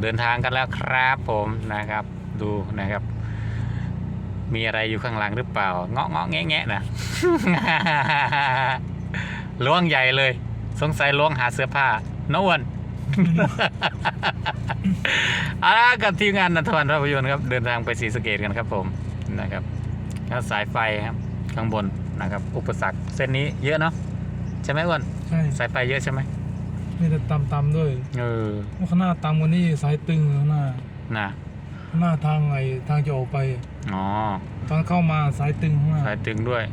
เดินทางกันแล้วครับผมนะครับดูนะครับ มีอะไรอยู่ข้างหลังหรือเปล่า เงาะเงาะแงะแงะนะล้วงใหญ่เลย สงสัยล้วงหาเสื้อผ้าน้อ้วนเอาละกับทีมงานนันทวันภาพยนตร์ครับ เดินทางไปศรีสะเกดกันครับผมนะครับแล้วสายไฟครับข้างบนนะครับ อุปสรรคเส้นนี้เยอะเนาะใช่ไหมอ้วนใช่สายไฟเยอะใช่ไหม มีแต่ต่ำๆด้วยเออข้างหน้าต่ำกว่านี้สายตึงข้างหน้านะข้างหน้าทางไอ้ทางจะออกไปอ๋อตอนเข้ามาสายตึงข้างหน้าสายตึงด้วย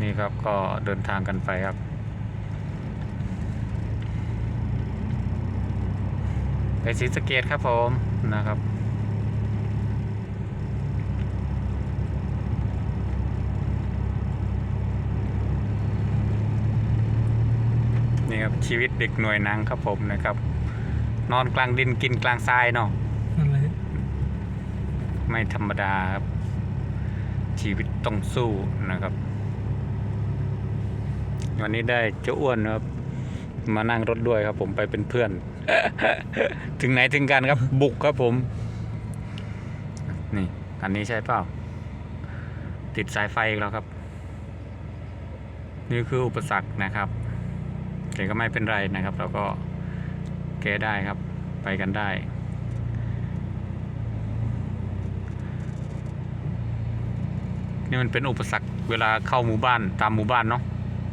นี่ครับก็เดินทางกันไปครับไปศรีสะเกดครับผมนะครับ นี่ครับ ชีวิตเด็กหน่วยหนังครับผมนะครับ นอนกลางดินกินกลางทรายเนาะนั่นแหละไม่ธรรมดาครับชีวิตต้องสู้นะครับ วันนี้ได้เจ้าอ้วนนะครับ มานั่งรถด้วยครับ ผมไปเป็นเพื่อน ถึงไหนถึงกันครับ บุกครับผม นี่อันนี้ใช่เปล่า ติดสายไฟอีกแล้วครับ นี่คืออุปสรรคนะครับ แต่ก็ไม่เป็นไรนะครับ เราก็แก้ได้ครับ ไปกันได้ นี่มันเป็นอุปสรรคเวลาเข้าหมู่บ้านตามหมู่บ้านเนาะ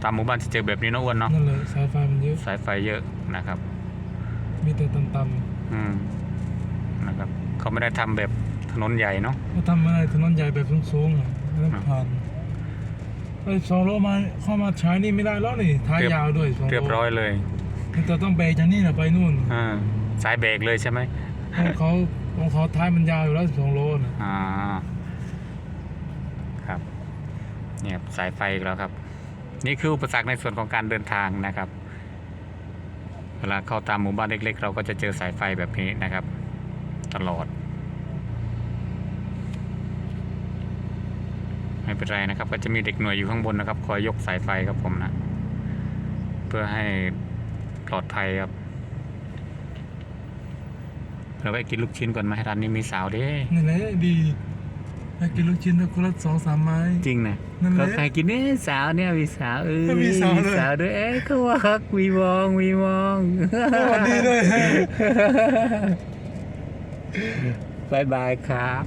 ตามหมู่บ้านจะเจอแบบนี้เนอะอ้วนเนาะนั่นเลยสายไฟมันเยอะ สายไฟเยอะนะครับ มีแต่ต่ำอืมนะครับเขาไม่ได้ทำแบบถนนใหญ่เนาะๆก็ทำอะไรถนนใหญ่แบบสูงๆอะแล้วผ่าน ไอ้สองโลมาเข้ามาใช้นี่ไม่ได้แล้วนี่ท้ายเรียบยาวด้วยสองโลเรียบร้อยเลยมันจะต้องเบรกจากนี่นะไปนู่นอ่าสายเบรกเลยใช่ไหมของเขาของเขาท้ายมันยาวอยู่แล้วสองโลนะอ่าครับเนี่ยสายไฟอีกแล้วครับ นี่คืออุปสรรคในส่วนของการเดินทางนะครับ เวลาเข้าตามหมู่บ้านเล็ก ๆ เราก็จะเจอสายไฟแบบนี้นะครับ ตลอด ไม่เป็นไรนะครับ ก็จะมีเด็กหน่วยอยู่ข้างบนนะครับ คอยยกสายไฟครับผมนะ เพื่อให้ปลอดภัยครับเราไปกินลูกชิ้นก่อนไหมร้านนี้มีสาวเด้นี่แหละดีไปกินลูกชิ้นคนละสองสามไม้จริงนะนั่นแหละเขาใครกินเนี่ยสาวเนี่ยมีสาวเออก็มีสาวเลยสาวด้วยเอ๊ะเขาว่าคักวีมองวีมองสวัสดีด้วยบายบายครับ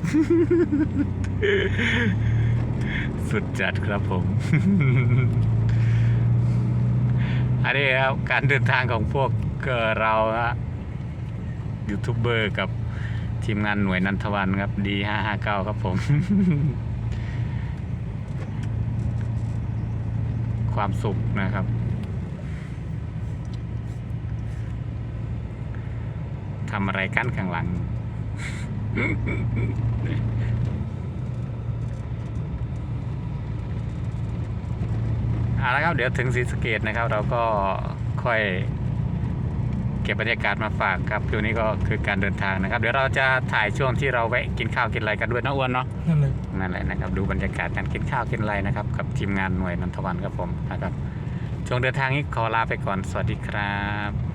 สุดจัดครับผม อันนี้ครับการเดินทางของพวกเราฮะยูทูบเบอร์กับทีมงานหน่วยนันทวันครับดีห้าห้าเก้าครับผม ความสุขนะครับ ทำอะไรกันข้างหลัง เอาละครับ เดี๋ยวถึงศรีสะเกดนะครับ เราก็ค่อยเก็บบรรยากาศมาฝากครับช่วงนี้ก็คือการเดินทางนะครับ เดี๋ยวเราจะถ่ายช่วงที่เราแวะกินข้าวกินอะไรกันด้วยนะอ้วนเนาะนั่นเลยนั่นแหละนะครับ ดูบรรยากาศการกินข้าวกินอะไรนะครับ กับทีมงานหน่วยนันทวันครับผมนะครับช่วงเดินทางนี้ขอลาไปก่อนสวัสดีครับ